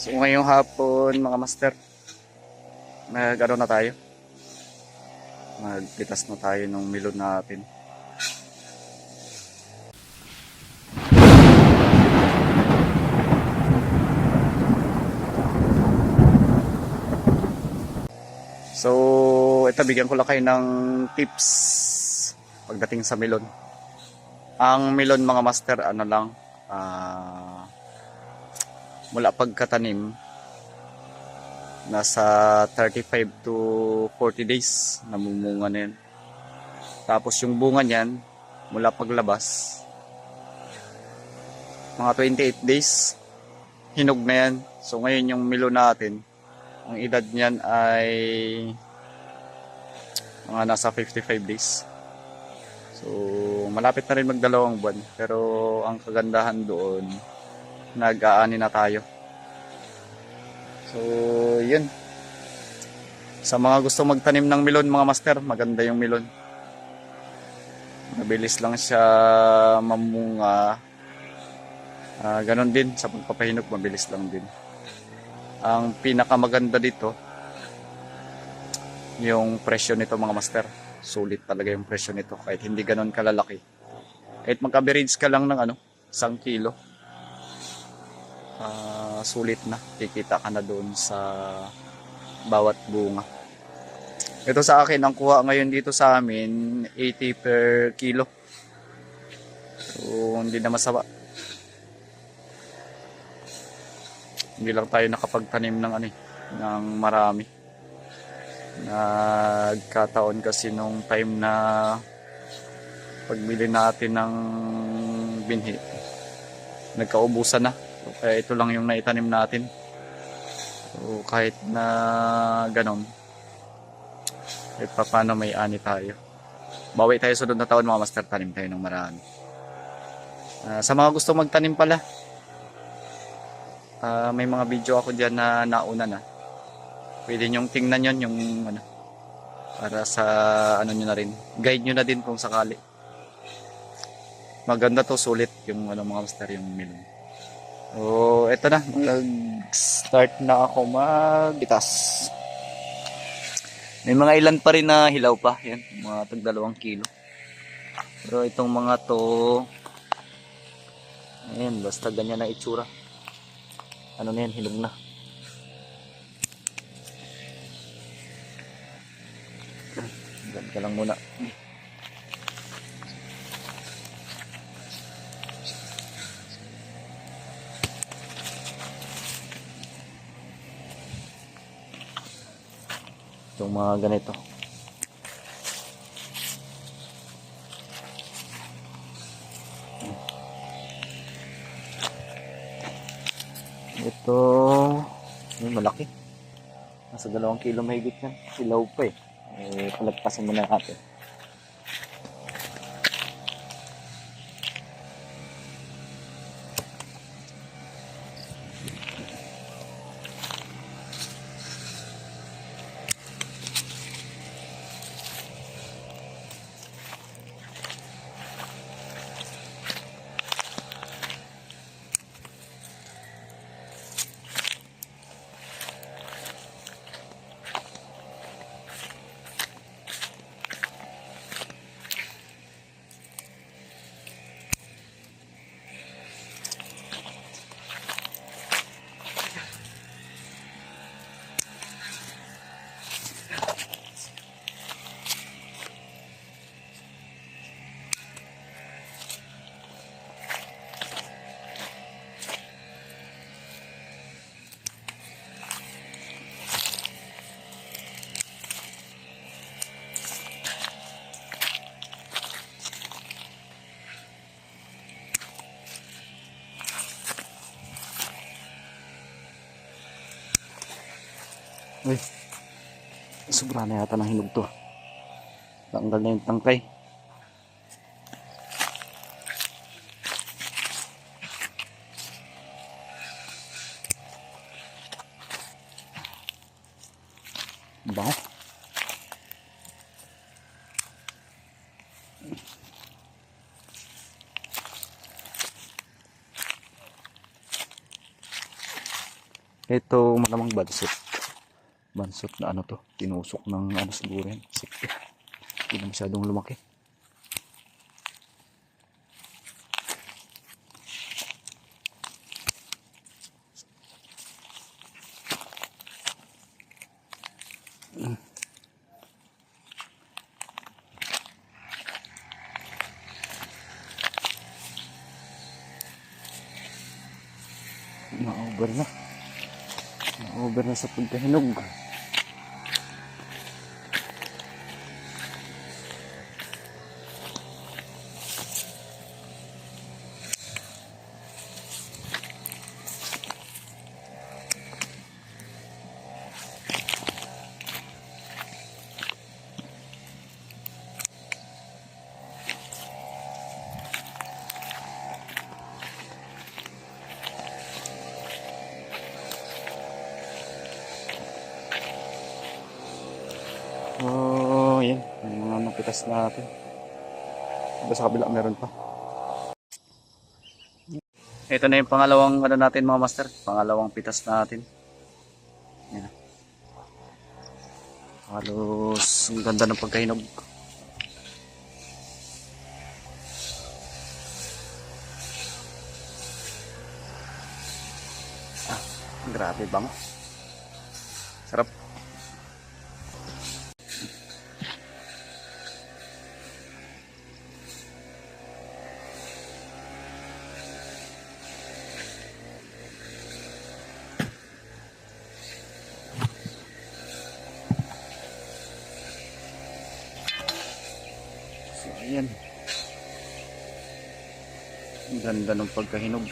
So ngayong hapon mga master, nag ano na tayo? Magpitas na tayo ng milon natin. So, ito bigyan ko lang kayo ng tips pagdating sa melon. Ang melon mga master, ano lang, ah, mula pagkatanim, nasa 35 to 40 days namumunga na yan. Tapos yung bunga niyan, mula paglabas, mga 28 days, hinog na yan. So ngayon yung melon natin, ang edad niyan ay mga nasa 55 days. So, malapit na rin magdalawang buwan. Pero ang kagandahan doon, nag-aani na tayo. So, yun. Sa mga gusto magtanim ng melon, mga master, maganda yung melon. Mabilis lang siya mamunga. Ah, ganon din, sa pagpapahinog, mabilis lang din. Ang pinakamaganda dito, yung presyo nito mga master. Sulit talaga yung presyo nito kahit hindi ganon kalalaki. Kahit mag-average ka lang ng ano, isang kilo. Ah, sulit na. Kikita ka na doon sa bawat bunga. Ito sa akin, ang kuha ngayon dito sa amin, 80 per kilo. So, hindi na masama. Hindi lang tayo nakapagtanim ng ano eh, ng marami. Nagkataon kasi nung time na pagbili natin ng binhi, nagkaubusan na. So, kaya ito lang yung naitanim natin. So, kahit na ganon, pa paano may ani tayo. Bawi tayo sunod na taon mga master, tanim tayo ng marami. Ah, sa mga gusto magtanim pala, ah, may mga video ako dyan na nauna na. Pwede nyong tingnan yon yung ano, para sa ano nyo na rin. Guide nyo na din kung sakali. Maganda to, sulit yung ano mga master, yung melon. So, eto na. Mag-start na ako mag-itas. May mga ilan pa rin na hilaw pa. Yan, mga tag dalawang kilo. Pero itong mga to, ayan, basta ganyan na itsura. Ano na yan, hinog na. Diyan ka lang muna. Itong mga ganito. Ito, ay, malaki. Nasa dalawang kilo mahigit yan. Silaw pa eh. Eh, palagpasin muna natin. Uy, sobra na yata ng hinog to. Tanggal na yung tangkay. Bango. Ito malamang bansot. Bansot na ano to, tinusok ng ano siguro yan. Hindi na masyadong lumaki. Na-over na. Na-over na sa pagkahinog. Mga napitas natin. Diba sa kabila meron pa. Ito na yung pangalawang ano natin mga master. Pangalawang pitas natin. Yan. Halos ang ganda ng pagkahinog. Ah, grabe bang. Ayan. Ang ganda ng pagkahinog.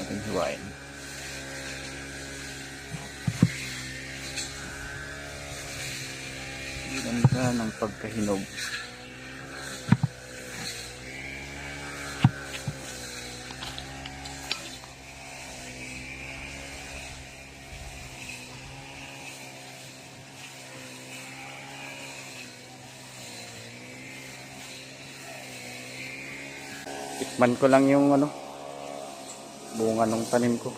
Ating hiwain. Ang ganda ng pagkahinog. Tikman ko lang yung ano, bunga ng tanim ko.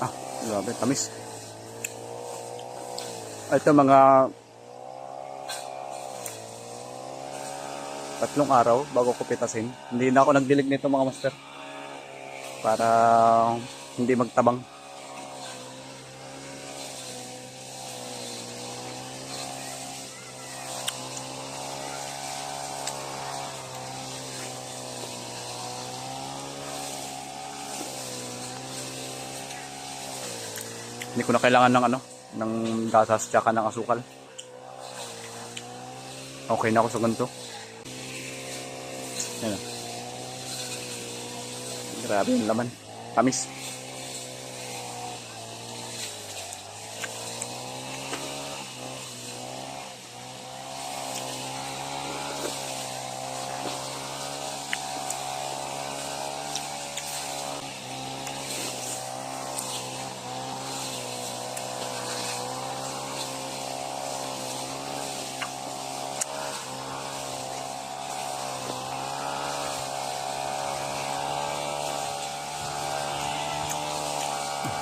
Ah, grabe, tamis. Ito mga tatlong araw bago ko pitasin. Hindi na ako nagdilig nito mga master. Para hindi magtabang. Hindi ko na kailangan ng ano, ng gasas tsaka ng asukal. Okay na ako sa ganito. Yan. Grabe yung laman. Tamis.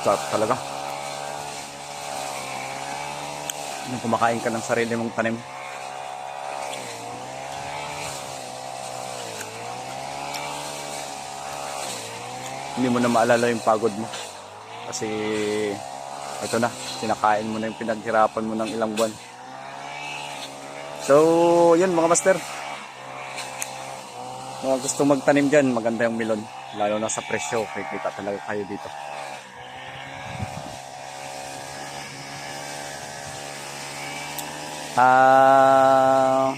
Sarap talaga. Nung kumakain ka ng sarili mong tanim. Hindi mo na maalala yung pagod mo. Kasi ito na, sinakain mo na yung pinaghirapan mo ng ilang buwan. So, yun mga master. Mga gusto magtanim dyan, maganda yung melon. Lalo na sa presyo, kikita talaga kayo dito. Ah.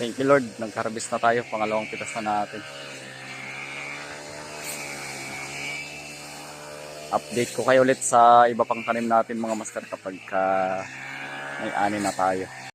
thank you Lord, nagka-harvest na tayo, pangalawang pitas na natin. Update ko kayo ulit sa iba pang tanim natin mga master kapag ka may ani na tayo.